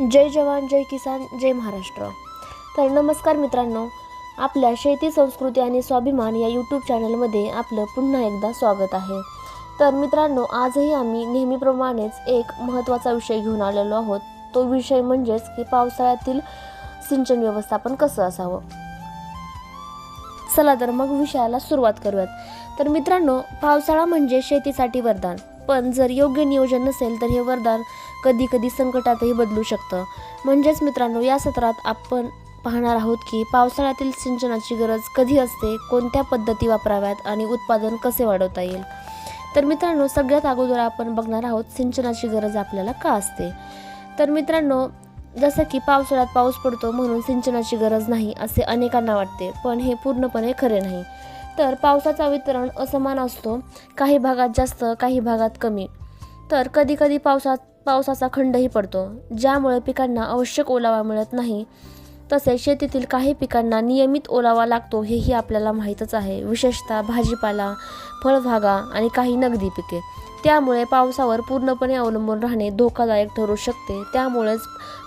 जय जवान जय किसान जय महाराष्ट्र. तर नमस्कार मित्रांनो आपल्या शेती संस्कृती आणि स्वाभिमान या यूट्यूब चॅनलमध्ये आपलं पुन्हा एकदा स्वागत आहे. तर मित्रांनो आजही आम्ही नेहमीप्रमाणेच एक महत्त्वाचा विषय घेऊन आलेलो आहोत. तो विषय म्हणजेच की पावसाळ्यातील सिंचन व्यवस्थापन कसं असावं? चला तर मग विषयाला सुरुवात करूयात. तर मित्रांनो पावसाळा म्हणजे शेतीसाठी वरदान. पण जर योग्य नियोजन नसेल तर हे वरदान कधी कधी संकटातही बदलू शकतं. म्हणजेच मित्रांनो या सत्रात आपण पाहणार आहोत की पावसाळ्यातील सिंचनाची गरज कधी असते कोणत्या पद्धती वापराव्यात आणि उत्पादन कसे वाढवता येईल? तर मित्रांनो सगळ्यात अगोदर आपण बघणार आहोत सिंचनाची गरज आपल्याला का असते? तर मित्रांनो जसं की पावसाळ्यात पाऊस पडतो म्हणून सिंचनाची गरज नाही असे अनेकांना वाटते पण हे पूर्णपणे खरे नाही. तर पावसाचा वितरण असमान असतो. काही भागात जास्त काही भागात कमी. तर कधीकधी पावसात पावसाचा खंडही पडतो ज्यामुळे पिकांना आवश्यक ओलावा मिळत नाही. तसेच शेतीतील काही पिकांना नियमित ओलावा लागतो हेही आपल्याला माहीतच आहे. विशेषतः भाजीपाला फळभागा आणि काही नगदी पिके. त्यामुळे पावसावर पूर्णपणे अवलंबून राहणे धोकादायक ठरू शकते. त्यामुळेच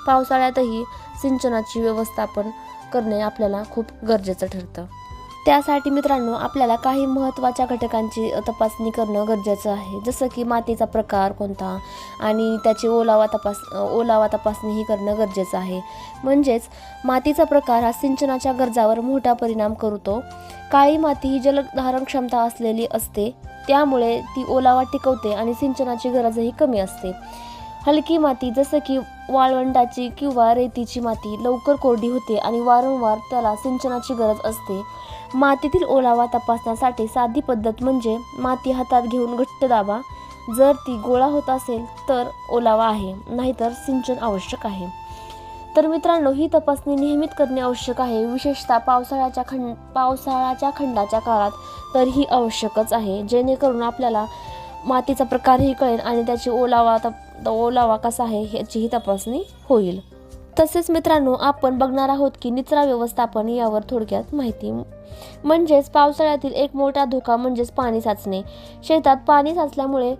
पावसाळ्यातही सिंचनाची व्यवस्थापन करणे आपल्याला खूप गरजेचं ठरतं. त्यासाठी मित्रांनो आपल्याला काही महत्त्वाच्या घटकांची तपासणी करणं गरजेचं आहे. जसं की मातीचा प्रकार कोणता आणि त्याची ओलावा तपास ओलावा तपासणीही करणं गरजेचं आहे. म्हणजेच मातीचा प्रकार हा सिंचनाच्या गरजावर मोठा परिणाम करतो. काळी माती ही जलधारण क्षमता असलेली असते. त्यामुळे ती ओलावा टिकवते आणि सिंचनाची गरजही कमी असते. हलकी माती जसं की वाळवंटाची किंवा रेतीची माती लवकर कोरडी होते आणि वारंवार त्याला सिंचनाची गरज असते. मातीतील ओलावा तपासण्यासाठी साधी पद्धत म्हणजे माती हातात घेऊन घट्ट दाबा. जर ती गोळा होत असेल तर ओलावा आहे नाहीतर सिंचन आवश्यक आहे. तर मित्रांनो ही तपासणी नियमित करणे आवश्यक आहे. विशेषतः पावसाळ्याच्या खंड पावसाळ्याच्या खंडाच्या काळात तर ही आवश्यकच आहे. जेणेकरून आपल्याला मातीचा प्रकारही कळेल आणि त्याची ओलावा तप ओलावा कसा आहे ह्याचीही तपासणी होईल. तसेच मित्रांनो आपण बघणार आहोत की निचरा व्यवस्थापन यावर थोडक्यात माहिती. म्हणजेच पावसाळ्यातील एक मोठा धोका म्हणजेच पाणी साचणे. शेतात पाणी साचल्यामुळे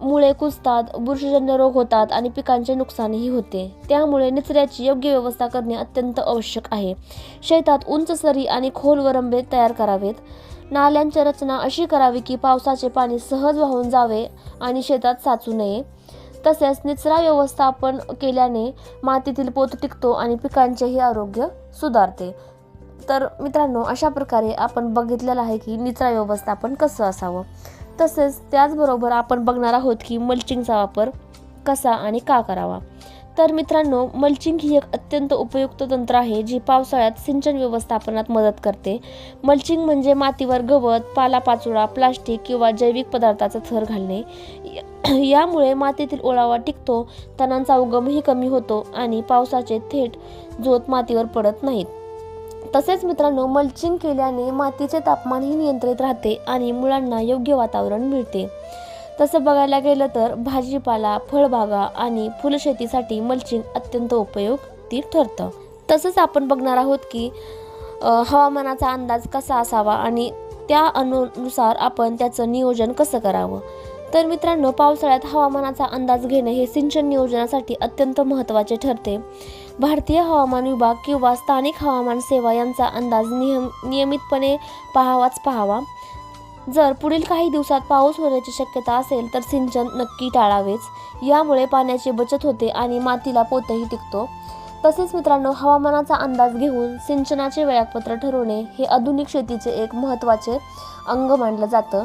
मुळे कुजतात बुरशीजन्य रोग होतात आणि पिकांचे नुकसानही होते. त्यामुळे निचऱ्याची योग्य व्यवस्था करणे अत्यंत आवश्यक आहे. शेतात उंच सरी आणि खोल वरंबे तयार करावेत. नाल्यांची रचना अशी करावी की पावसाचे पाणी सहज वाहून जावे आणि शेतात साचू नये. तसेच निचरा व्यवस्थापन केल्याने मातीतील पोत टिकतो आणि पिकांचेही आरोग्य सुधारते. तर मित्रांनो अशा प्रकारे आपण बघितलेलं आहे की निचरा व्यवस्थापन कसं असावं. तसेच त्याचबरोबर आपण बघणार आहोत की मल्चिंगचा वापर कसा आणि का करावा. तर मित्रांनो मल्चिंग ही एक अत्यंत उपयुक्त तंत्र आहे जी पावसाळ्यात सिंचन व्यवस्थापनात मदत करते. मल्चिंग म्हणजे मातीवर गवत पालापाचोळा प्लास्टिक किंवा जैविक पदार्थाचा थर घालणे. यामुळे मातीतील ओलावा टिकतो तणांचा उगमही कमी होतो आणि पावसाचे थेट जोत मातीवर पडत नाहीत. तसेच मित्रांनो मल्चिंग केल्याने मातीचे तापमानही नियंत्रित राहते आणि मुळांना योग्य वातावरण मिळते. तसं बघायला गेलं तर भाजीपाला फळबागा आणि फुलशेतीसाठी मल्चिंग अत्यंत उपयोगी ठरतं. तसंच आपण बघणार आहोत की हवामानाचा अंदाज कसा असावा आणि त्या अनुसार आपण त्याचं नियोजन कसं करावं. तर मित्रांनो पावसाळ्यात हवामानाचा अंदाज घेणे हे सिंचन नियोजनासाठी अत्यंत महत्त्वाचे ठरते. भारतीय हवामान विभाग किंवा स्थानिक हवामान सेवा यांचा अंदाज नियम नियमितपणे पाहावाच पाहावा. जर पुढील काही दिवसात पाऊस होण्याची शक्यता असेल तर सिंचन नक्की टाळावेच. यामुळे पाण्याची बचत होते आणि मातीला पोतही टिकतो. तसेच मित्रांनो हवामानाचा अंदाज घेऊन सिंचनाचे वेळापत्र ठरवणे हे आधुनिक शेतीचे एक महत्त्वाचे अंग मानलं जातं.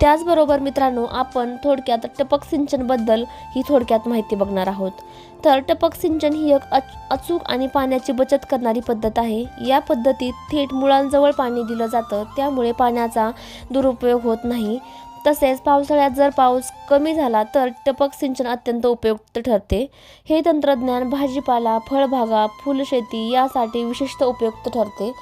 त्याचबरोबर मित्रांनो आपण थोडक्यात टपक सिंचनबद्दल ही थोडक्यात माहिती बघणार आहोत. तर टपक सिंचन ही एक अच अचूक आणि पाण्याची बचत करणारी पद्धत आहे. या पद्धतीत थेट मुळांजवळ पाणी दिलं जातं. त्यामुळे पाण्याचा दुरुपयोग होत नाही. तसेच पावसाळ्यात जर पाऊस कमी झाला तर टपक सिंचन अत्यंत उपयुक्त ठरते. हे तंत्रज्ञान भाजीपाला फळबागा फुलशेती यासाठी विशिष्ट उपयुक्त ठरते.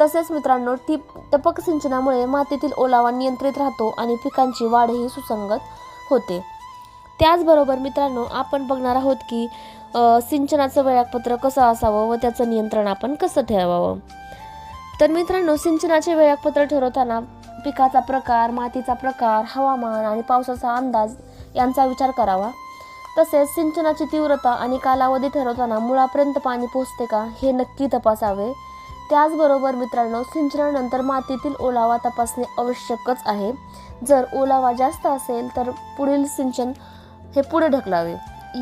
तसेच मित्रांनो टिप टपक सिंचनामुळे मातीतील ओलावा नियंत्रित राहतो आणि पिकांची वाढही सुसंगत होते. त्याचबरोबर मित्रांनो आपण बघणार आहोत की सिंचनाचं वेळापत्रक कसं असावं व त्याचं नियंत्रण आपण कसं ठेवावं? तर मित्रांनो सिंचनाचे वेळापत्र ठरवताना पिकाचा प्रकार मातीचा प्रकार हवामान आणि पावसाचा अंदाज यांचा विचार करावा. तसेच सिंचनाची तीव्रता आणि कालावधी ठरवताना मुळापर्यंत पाणी पोचते का हे नक्की तपासावे. त्याचबरोबर मित्रांनो सिंचनानंतर मातीतील ओलावा तपासणे आवश्यकच आहे. जर ओलावा जास्त असेल तर पुढील सिंचन हे पुढे ढकलावे.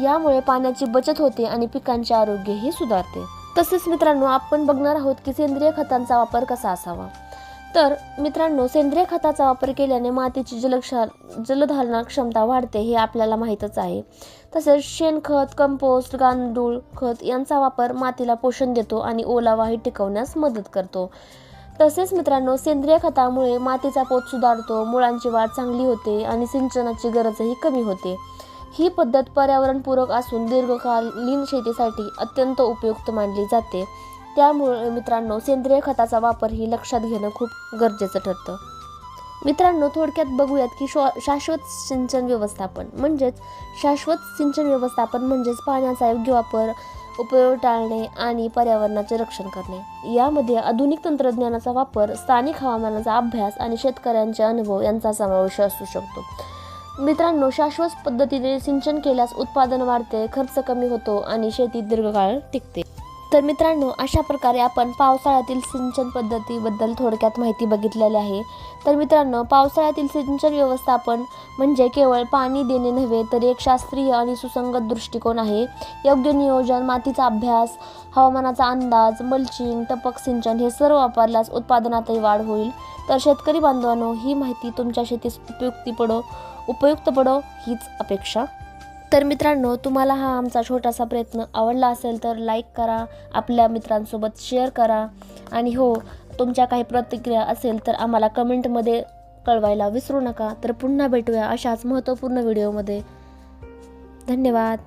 यामुळे पाण्याची बचत होते आणि पिकांचे आरोग्यही सुधारते. तसेच मित्रांनो आपण बघणार आहोत की सेंद्रिय खतांचा वापर कसा असावा. तर मित्रांनो सेंद्रिय खताचा वापर केल्याने मातीची जलक्षा जलधारणा क्षमता वाढते हे आपल्याला माहीतच आहे. तसेच शेणखत कंपोस्ट गांडूळ खत यांचा वापर मातीला पोषण देतो आणि ओलावाही टिकवण्यास मदत करतो. तसेच मित्रांनो सेंद्रिय खतामुळे मातीचा पोत सुधारतो मुळांची वाढ चांगली होते आणि सिंचनाची गरजही कमी होते. ही पद्धत पर्यावरणपूरक असून दीर्घकालीन शेतीसाठी अत्यंत उपयुक्त मानली जाते. त्यामुळे मित्रांनो सेंद्रिय खताचा वापर ही लक्षात घेणं खूप गरजेचं ठरतं. मित्रांनो थोडक्यात बघूयात की शो शाश्वत सिंचन व्यवस्थापन म्हणजेच शाश्वत सिंचन व्यवस्थापन म्हणजेच पाण्याचा योग्य वापर उपयोग टाळणे आणि पर्यावरणाचे रक्षण करणे. यामध्ये आधुनिक तंत्रज्ञानाचा वापर स्थानिक हवामानाचा अभ्यास आणि शेतकऱ्यांचे अनुभव यांचा समावेश असू शकतो. मित्रांनो शाश्वत पद्धतीने सिंचन केल्यास उत्पादन वाढते खर्च कमी होतो आणि शेती दीर्घकाळ टिकते. तर मित्रांनो अशा प्रकारे आपण पावसाळ्यातील सिंचन पद्धतीबद्दल थोडक्यात माहिती बघितलेली आहे. तर मित्रांनो पावसाळ्यातील सिंचन व्यवस्थापन म्हणजे केवळ पाणी देणे नव्हे तर एक शास्त्रीय आणि सुसंगत दृष्टिकोन आहे. योग्य नियोजन मातीचा अभ्यास हवामानाचा अंदाज मल्चिंग टपक सिंचन हे सर्व वापरल्यास उत्पादनातही वाढ होईल. तर शेतकरी बांधवांनो ही माहिती तुमच्या शेतीस उपयुक्ती पडो उपयुक्त पडो हीच अपेक्षा. तर मित्रांनो तुम्हाला हा आमचा छोटासा प्रयत्न आवडला असेल तर लाईक करा आपल्या मित्रांसोबत शेअर करा. आणि हो तुमच्या काही प्रतिक्रिया असेल तर आम्हाला कमेंटमध्ये कळवायला विसरू नका. तर पुन्हा भेटूया अशाच महत्त्वपूर्ण व्हिडिओमध्ये धन्यवाद.